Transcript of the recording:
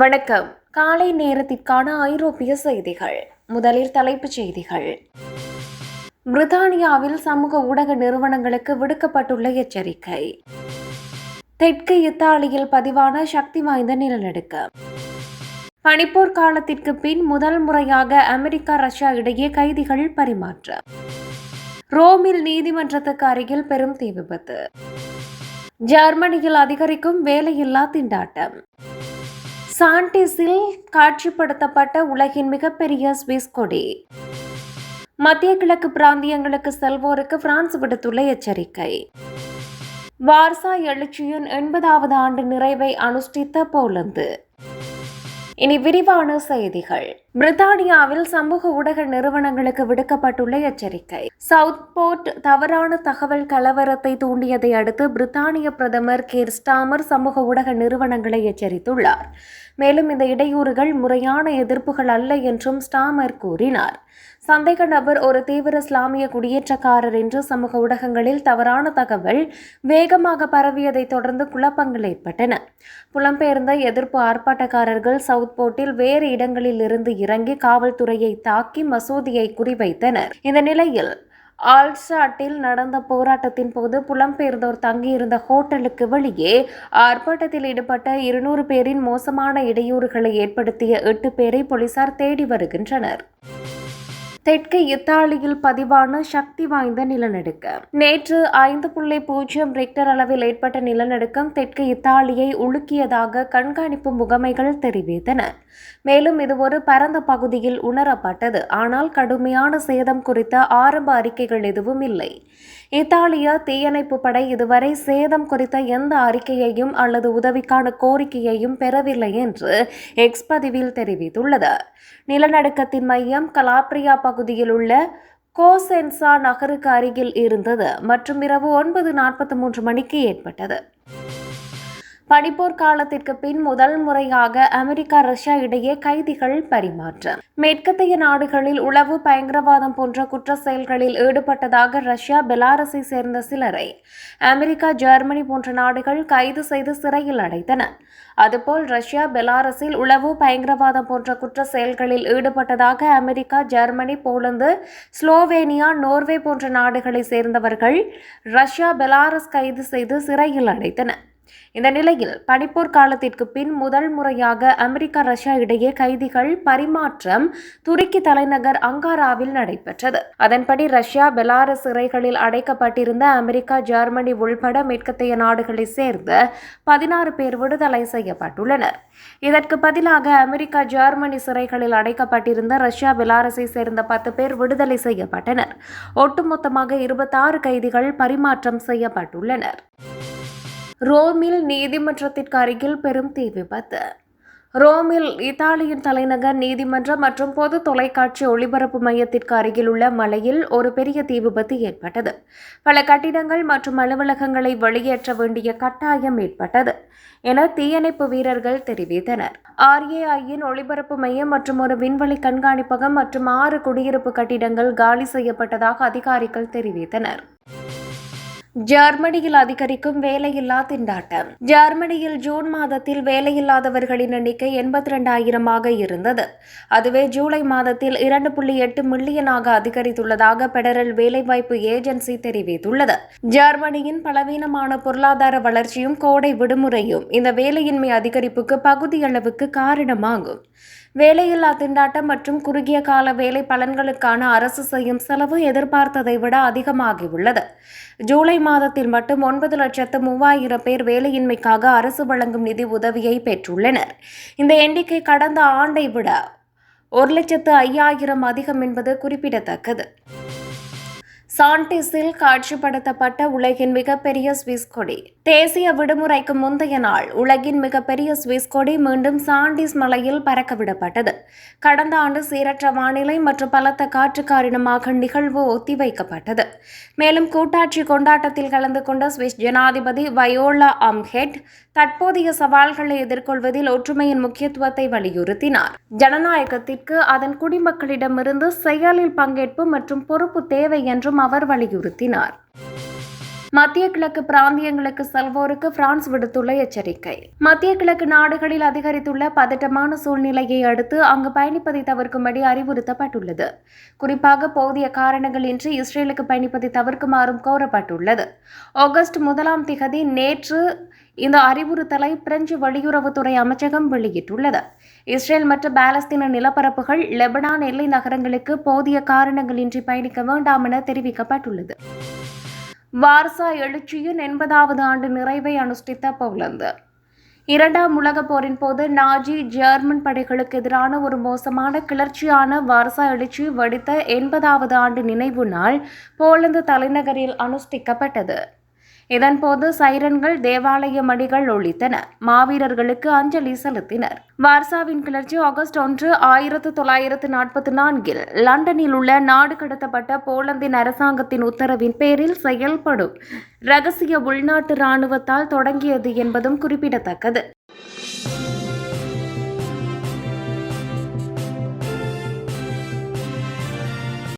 வணக்கம். காலை நேரத்திற்கான ஐரோப்பிய செய்திகள். முதலில் தலைப்புச் செய்திகள். பிரித்தானியாவில் சமூக ஊடக நிறுவனங்களுக்கு விடுக்கப்பட்டுள்ள எச்சரிக்கை. தெற்கு இத்தாலியில் பதிவான சக்தி வாய்ந்த நிலநடுக்கம். பனிப்போர் காலத்திற்கு பின் முதல் முறையாக அமெரிக்கா ரஷ்யா இடையே கைதிகள் பரிமாற்றம். ரோமில் நீதிமன்றத்துக்கு அருகில் பெரும் தீ விபத்து. ஜெர்மனியில் அதிகரிக்கும் வேலையில்லா திண்டாட்டம். சாண்டிஸில் காட்சிப்படுத்தப்பட்ட உலகின் மிகப்பெரிய ஸ்விஸ் கொடி. மத்திய கிழக்கு பிராந்தியங்களுக்கு செல்வோருக்கு பிரான்ஸ் விடுத்துள்ள எச்சரிக்கை. வார்சா எழுச்சியின் எண்பதாவது ஆண்டு நிறைவை அனுஷ்டித்த போலந்து. இனி விரிவான செய்திகள். பிரித்தானியாவில் சமூக ஊடக நிறுவனங்களுக்கு விடுக்கப்பட்டுள்ள எச்சரிக்கை. சவுத் போர்ட் தவறான தகவல் கலவரத்தை தூண்டியதை அடுத்து பிரித்தானிய பிரதமர் கேர் ஸ்டாமர் சமூக ஊடக நிறுவனங்களை எச்சரித்துள்ளார். மேலும் இந்த இடையூறுகள் முறையான எதிர்ப்புகள் அல்ல என்றும் ஸ்டாமர் கூறினார். சந்தேக நபர் ஒரு தீவிர இஸ்லாமிய குடியேற்றக்காரர் என்று சமூக ஊடகங்களில் தவறான தகவல் வேகமாக பரவியதை தொடர்ந்து குழப்பங்கள் ஏற்பட்டன. புலம்பெயர்ந்த எதிர்ப்பு ஆர்ப்பாட்டக்காரர்கள் சவுத் போர்ட்டில் வேறு இடங்களில் இருந்து இறங்கி காவல்துறையை தாக்கி மசூதியை குறிவைத்தனர். இந்த நிலையில் ஆல்சாட்டில் நடந்த போராட்டத்தின் போது புலம்பெயர்ந்தோர் தங்கியிருந்த ஹோட்டலுக்கு வெளியே ஆர்ப்பாட்டத்தில் ஈடுபட்ட இருநூறு பேரின் மோசமான இடையூறுகளை ஏற்படுத்திய எட்டு பேரை போலீசார் தேடி வருகின்றனர். தெற்கு இத்தாலியில் பதிவான சக்தி வாய்ந்த நிலநடுக்கம். நேற்று ஐந்து புள்ளி பூஜ்ஜியம் ரெக்டர் அளவில் ஏற்பட்ட நிலநடுக்கம் தெற்கு இத்தாலியை உலுக்கியதாக கண்காணிப்பு முகமைகள் தெரிவித்தன. மேலும் இது ஒரு பரந்த பகுதியில் உணரப்பட்டது. ஆனால் கடுமையான சேதம் குறித்த ஆரம்ப அறிக்கைகள் எதுவும் இல்லை. இத்தாலிய தீயணைப்பு படை இதுவரை சேதம் குறித்த எந்த அறிக்கையையும் அல்லது உதவிக்கான கோரிக்கையையும் பெறவில்லை என்று எக்ஸ் பதிவில் தெரிவித்துள்ளது. நிலநடுக்கத்தின் மையம் கலாப்ரியா பகுதியில் உள்ள கோசென்சா நகருக்கு அருகில் இருந்தது மற்றும் இரவு ஒன்பது நாற்பத்தி மூன்று மணிக்கு ஏற்பட்டது. பனிப்போர் காலத்திற்கு பின் முதல் முறையாக அமெரிக்கா ரஷ்யா இடையே கைதிகள் பரிமாற்றம். மேற்கத்திய நாடுகளில் உளவு பயங்கரவாதம் போன்ற குற்ற செயல்களில் ஈடுபட்டதாக ரஷ்யா பெலாரஸை சேர்ந்த சிலரை. அமெரிக்கா ஜெர்மனி போன்ற நாடுகள் கைது செய்து சிறையில் அடைத்தன. அதுபோல் ரஷ்யா பெலாரஸில் உளவு பயங்கரவாதம் போன்ற குற்ற செயல்களில் ஈடுபட்டதாக America Germany Poland Slovenia Norway போன்ற நாடுகளை சேர்ந்தவர்கள் ரஷ்யா பெலாரஸ் கைது செய்து சிறையில் அடைத்தன. இந்த நிலையில் பனிப்போர் காலத்திற்கு பின் முதல் முறையாக அமெரிக்கா ரஷ்யா இடையே கைதிகள் பரிமாற்றம் துருக்கி தலைநகர் அங்காராவில் நடைபெற்றது. அதன்படி ரஷ்யா பெலாரஸ் சிறைகளில் அடைக்கப்பட்டிருந்த அமெரிக்கா ஜெர்மனி உள்பட மேற்கத்தைய நாடுகளைச் சேர்ந்த பதினாறு பேர் விடுதலை செய்யப்பட்டுள்ளனர். இதற்கு பதிலாக அமெரிக்கா ஜெர்மனி சிறைகளில் அடைக்கப்பட்டிருந்த ரஷ்யா பெலாரஸை சேர்ந்த பத்து பேர் விடுதலை செய்யப்பட்டனர். ஒட்டுமொத்தமாக இருபத்தாறு கைதிகள் பரிமாற்றம் செய்யப்பட்டுள்ளனர். ரோமில் நீதிமன்றத்திற்கு அருகில் பெரும் தீ விபத்து. ரோமில் இத்தாலியின் தலைநகர் நீதிமன்றம் மற்றும் பொது தொலைக்காட்சி ஒளிபரப்பு மையத்திற்கு அருகில் உள்ள மலையில் ஒரு பெரிய தீ விபத்து ஏற்பட்டது. பல கட்டிடங்கள் மற்றும் அலுவலகங்களை வெளியேற்ற வேண்டிய கட்டாயம் ஏற்பட்டது என தீயணைப்பு வீரர்கள் தெரிவித்தனர். ஆர்ஏஐயின் ஒளிபரப்பு மையம் மற்றும் ஒரு விண்வெளி கண்காணிப்பகம் மற்றும் ஆறு குடியிருப்பு கட்டிடங்கள் காலி செய்யப்பட்டதாக அதிகாரிகள் தெரிவித்தனர். ஜெர்மனியில் அதிகரிக்கும் வேலையில்லா திண்டாட்டம். ஜெர்மனியில் ஜூன் மாதத்தில் வேலையில்லாதவர்களின் எண்ணிக்கை எண்பத்தி ரெண்டாயிரமாக இருந்தது. அதுவே ஜூலை மாதத்தில் இரண்டு புள்ளி எட்டு மில்லியனாக அதிகரித்துள்ளதாக பெடரல் வேலைவாய்ப்பு ஏஜென்சி தெரிவித்துள்ளது. ஜெர்மனியின் பலவீனமான பொருளாதார வளர்ச்சியும் கோடை விடுமுறையும் இந்த வேலையின்மை அதிகரிப்புக்கு பகுதியளவுக்கு காரணமாகும். வேலையில்லா திண்டாட்டம் மற்றும் குறுகிய கால வேலை பலன்களுக்கான அரசு செய்யும் செலவு எதிர்பார்த்ததை விட அதிகமாகியுள்ளது. ஜூலை மாதத்தில் மட்டும் ஒன்பது லட்சத்து மூவாயிரம் பேர் வேலையின்மைக்காக அரசு வழங்கும் நிதி உதவியை பெற்றுள்ளனர். இந்த எண்ணிக்கை கடந்த ஆண்டை விட ஒரு லட்சத்து ஐயாயிரம் அதிகம் என்பது குறிப்பிடத்தக்கது. சாண்டிஸில் காட்சிப்படுத்தப்பட்ட உலகின் மிகப்பெரிய ஸ்விஸ் கொடி. தேசிய விடுமுறைக்கு முந்தைய நாள் உலகின் மிகப்பெரிய ஸ்விஸ் கொடி மீண்டும் சாண்டிஸ் மலையில் பறக்கவிடப்பட்டது. கடந்த ஆண்டு சீரற்ற வானிலை மற்றும் பலத்த காற்று காரணமாக நிகழ்வு ஒத்திவைக்கப்பட்டது. மேலும் கூட்டாட்சி கொண்டாட்டத்தில் கலந்து கொண்ட சுவிஸ் ஜனாதிபதி வயோலா அம்ஹெட் தற்போதைய சவால்களை எதிர்கொள்வதில் ஒற்றுமையின் முக்கியத்துவத்தை வலியுறுத்தினார். ஜனநாயகத்திற்கு அதன் குடிமக்களிடமிருந்து செயலில் பங்கேற்பு மற்றும் பொறுப்பு தேவை என்றும் அவர் வலியுறுத்தினார். மத்திய கிழக்கு பிராந்தியங்களுக்கு செல்வோருக்கு பிரான்ஸ் விடுத்துள்ள எச்சரிக்கை. மத்திய கிழக்கு நாடுகளில் அதிகரித்துள்ள பதட்டமான சூழ்நிலையை அடுத்து அங்கு பயணிப்பதை தவிர்க்கும்படி அறிவுறுத்தப்பட்டுள்ளது. குறிப்பாக போதிய காரணங்களின்றி இஸ்ரேலுக்கு பயணிப்பதை தவிர்க்குமாறும் கோரப்பட்டுள்ளது. ஆகஸ்ட் முதலாம் திகதி நேற்று இந்த அறிவுறுத்தலை பிரெஞ்சு வெளியுறவுத்துறை அமைச்சகம் வெளியிட்டுள்ளது. இஸ்ரேல் மற்றும் பாலஸ்தீன நிலப்பரப்புகள் லெபனான் எல்லை நகரங்களுக்கு போதிய காரணங்களின்றி பயணிக்க வேண்டாம் என தெரிவிக்கப்பட்டுள்ளது. வார்சா எழுச்சியின் எண்பதாவது ஆண்டு நிறைவை அனுஷ்டித்த போலந்து. இரண்டாம் உலகப் போரின் போது நாஜி ஜெர்மன் படைகளுக்கு எதிரான ஒரு மோசமான கிளர்ச்சியான வார்சா எழுச்சி வெடித்த எண்பதாவது ஆண்டு நினைவு நாள் போலந்து தலைநகரில் அனுஷ்டிக்கப்பட்டது. இதன்போது சைரன்கள் தேவாலய மணிகள் ஒழித்தன. மாவீரர்களுக்கு அஞ்சலி செலுத்தினர். வார்சாவின் கிளர்ச்சி ஆகஸ்ட் ஒன்று ஆயிரத்து தொள்ளாயிரத்து நாற்பத்தி நான்கில் லண்டனில் உள்ள நாடு கடத்தப்பட்ட போலந்தின் அரசாங்கத்தின் உத்தரவின் பேரில் செயல்படும் ரகசிய உள்நாட்டு இராணுவத்தால் தொடங்கியது என்பதும் குறிப்பிடத்தக்கது.